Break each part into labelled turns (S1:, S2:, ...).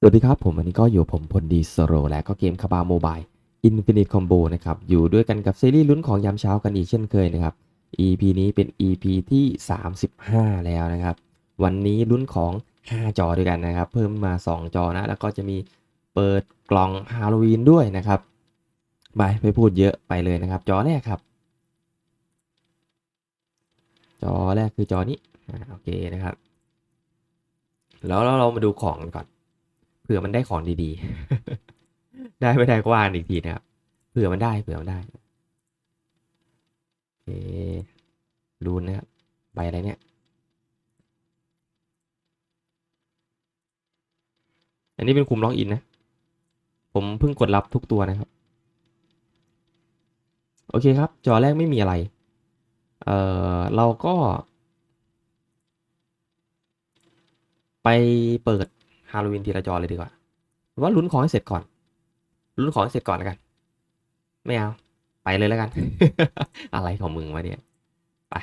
S1: สวัสดีครับ ผมวันนี้ก็อยู่ผมพลดีสโร และก็เกมคาบาโมบายอินฟินิตคอมโบนะครับ อยู่ด้วยกันกับซีรีส์ลุ้นของยามเช้ากันอีกเช่นเคยนะครับ EP นี้เป็น EP ที่ 35 แล้วนะครับ วันนี้ลุ้นของ 5 จอด้วยกันนะครับ เพิ่มมา 2 จอนะ แล้วก็จะมีเปิดกล่องฮาโลวีนด้วยนะครับไปไม่พูดเยอะไปเลยนะครับ จอแรกครับ จอแรกคือจอนี้โอเคนะครับ แล้วเราเรามาดูของกันก่อน เผื่อมันได้ของดีๆ ได้ไม่ได้ก็ว่านอีกทีนะครับ เผื่อมันได้ เผื่อมันได้โอเครูนนะครับใบอะไรเนี่ย อันนี้เป็นคุมล็อกอินนะ ผมเพิ่งกดรับทุกตัวนะครับ โอเคครับ จอแรกไม่มีอะไร เอ่อเราก็ ไปเปิด ฮาโลวีนทีละจอเลยดีกว่าว่าลุ้นของให้เสร็จก่อน ลุ้นของให้เสร็จก่อนแล้วกัน ไม่เอา ไปเลยแล้วกัน อะไรของมึงวะเนี่ยไป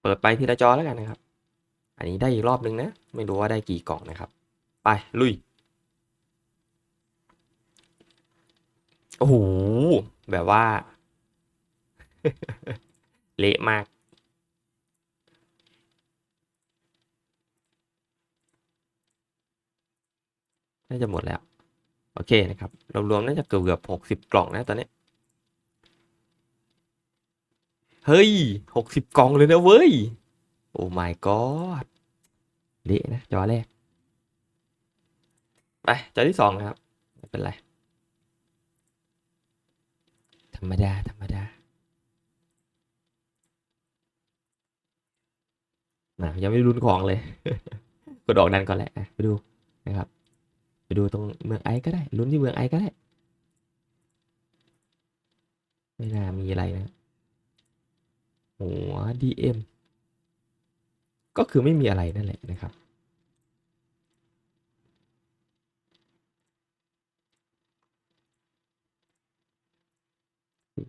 S1: เปิดไปทีละจอแล้วกันนะครับ อันนี้ได้อีกรอบนึงนะ ไม่รู้ว่าได้กี่กล่องนะครับ ไปลุย โอ้โห แบบว่า เละมาก น่าจะหมดแล้ว โอเคนะครับ รวมๆ น่าจะเกือบเกือบหกสิบกล่องนะตอนนี้ เฮ้ยหกสิบกล่องเลยนะเว้ย โอ้ my god เละนะ จอแรก ไป จอที่สองนะครับ ไม่เป็นไร ธ รรมดา ธรรมดานะยังไม่รุนของเลยกดออกดันก่อนแหละไปดูนะครับ ไปดูตรงเมืองไอก็ได้ลุ้นที่เมืองไอก็ได้ ไม่น่ามีอะไรนะหัว DM ก็คือไม่มีอะไรนั่นแหละนะครับ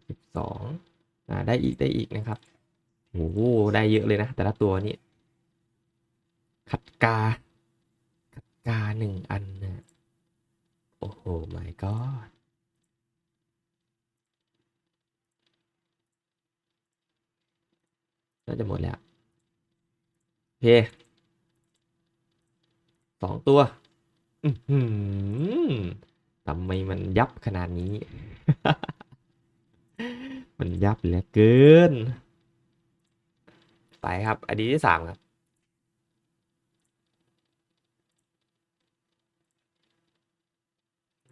S1: สิบสองอ่าได้อีกได้อีกนะครับโอ้โหได้เยอะเลยนะแต่ละตัวนี้ขัดกาขัดกาหนึ่งอันนะโอ้โห my god น่าจะหมดแล้วโอเคสองตัวทำไมมันยับขนาดนี้ มันยับเหลือเกิน ไปครับ อันนี้ที่สามครับ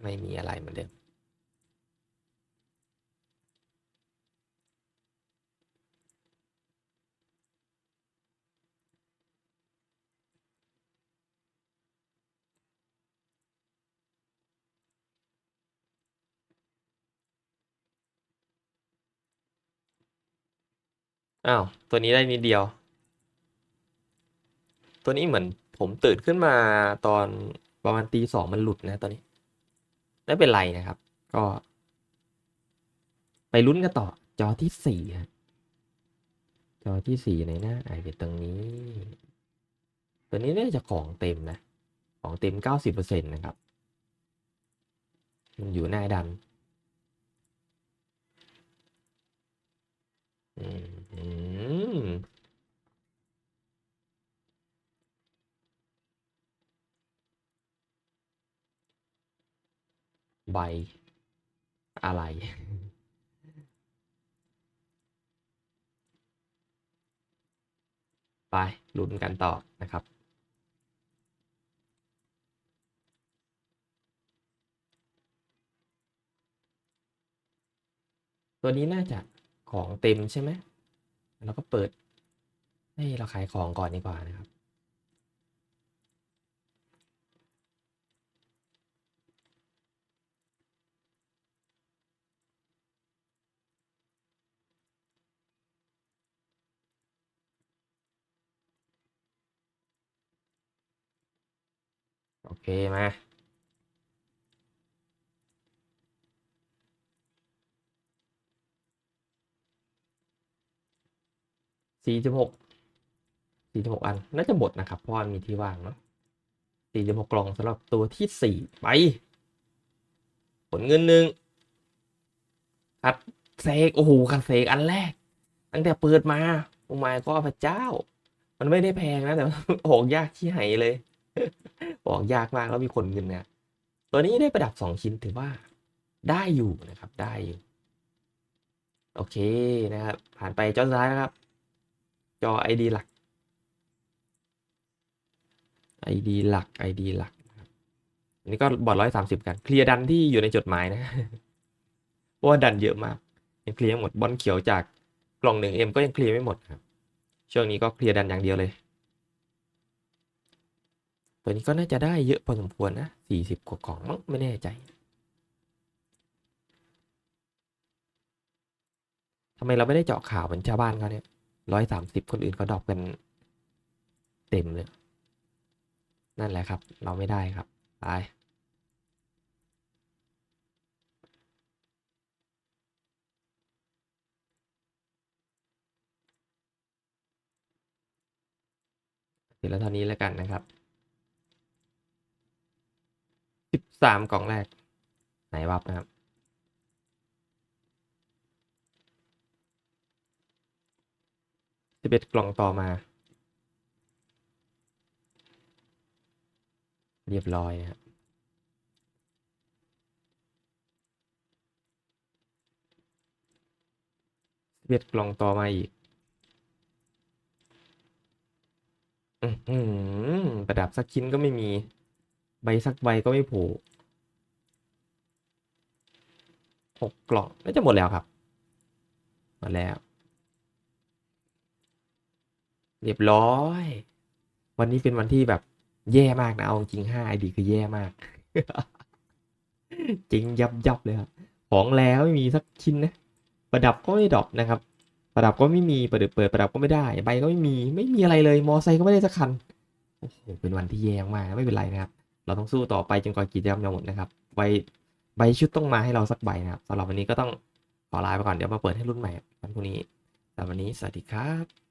S1: ไม่มีอะไรเหมือนเดิม อ้าว ตัวนี้ได้นิดเดียว ตัวนี้เหมือนผมตื่นขึ้นมาตอนประมาณตีสองมันหลุดนะตอนนี้ ไม่เป็นไรนะครับ ก็ ไปลุ้นกันต่อ จอที่สี่ฮะจอที่สี่ไหนนะอาจจะตรงนี้ ตัวนี้น่าจะของเต็มนะ ของเต็มเก้าสิบเปอร์เซ็นต์นะครับ มันอยู่หน้าดัน อืมอืม ใบ อะไร ไปลุ้นกันต่อนะครับ ตัวนี้น่าจะของเต็มใช่ไหมแล้วก็เปิดให้เราขายของก่อนดีกว่านะครับ เค มา สี่สิบหก สี่สิบหกอัน น่าจะหมดนะครับ เพราะมีที่ว่างเนาะสี่สิบหกกล่องสำหรับตัวที่สี่ไป ผลเงินหนึ่งคัดเซก โอ้โหคัดเซกอันแรก ตั้งแต่เปิดมา โอ้ไม่ก็พระเจ้า มันไม่ได้แพงนะ แต่ออกยากที่ไหนเลย ออกยากมากแล้วมีคนเงินเนี่ยตัวนี้ได้ประดับสองชิ้นถือว่าได้อยู่นะครับได้อยู่ โอเคนะครับ ผ่านไปจอสุดท้ายนะครับ จอ ID หลัก ID หลัก ID หลักนะครับอันนี้ก็บอร์ดร้อยสามสิบกันเคลียร์ดันที่อยู่ในจดหมายนะเพราะว่าดันเยอะมากยังเคลียร์ไม่หมดบอลเขียวจากกล่องหนึ่งเอ็มก็ยังเคลียร์ไม่หมดครับช่วงนี้ก็เคลียร์ดันอย่างเดียวเลย ตัวนี้ก็น่าจะได้เยอะพอสมควรนะสี่สิบกว่ากล่องมั้งไม่แน่ใจทำไมเราไม่ได้เจาะข่าวเหมือนชาวบ้านเขาเนี่ยร้อยสามสิบคนอื่นเขาดอปกันเต็มเลย นั่นแหละครับ เราไม่ได้ครับไปเดี๋ยวเท่านี้แล้วกันนะครับ สามกล่องแรก ไหนวับนะครับ สิบเอ็ดกล่องต่อมา เรียบร้อยนะครับสิบเอ็ดกล่องต่อมาอีกอือหือประดับสักชิ้นก็ไม่มี ใบสักใบก็ไม่โผล่ หกกล่องน่าจะหมดแล้วครับ หมดแล้ว เรียบร้อย วันนี้เป็นวันที่แบบแย่มากนะเอาจริงห้าไอดีคือแย่มาก จริงยับยับเลยครับ ของแล้วไม่มีสักชิ้นนะ ประดับก็ไม่ดรอปนะครับ ประดับก็ไม่มีเปิดเปิดประดับก็ไม่ได้ ใบก็ไม่มีไม่มีอะไรเลย มอไซค์ก็ไม่ได้สักคันโอ้โหเป็นวันที่แย่มากไม่เป็นไรนะครับ เราต้องสู้ต่อไปจนกว่ากิจกรรมจะหมดนะครับใบ ใบชุดต้องมาให้เราสักใบนะครับสำหรับวันนี้ก็ต้องขอลาไปก่อนเดี๋ยวมาเปิดให้รุ่นใหม่วันพรุ่งนี้แต่วันนี้สวัสดีครับ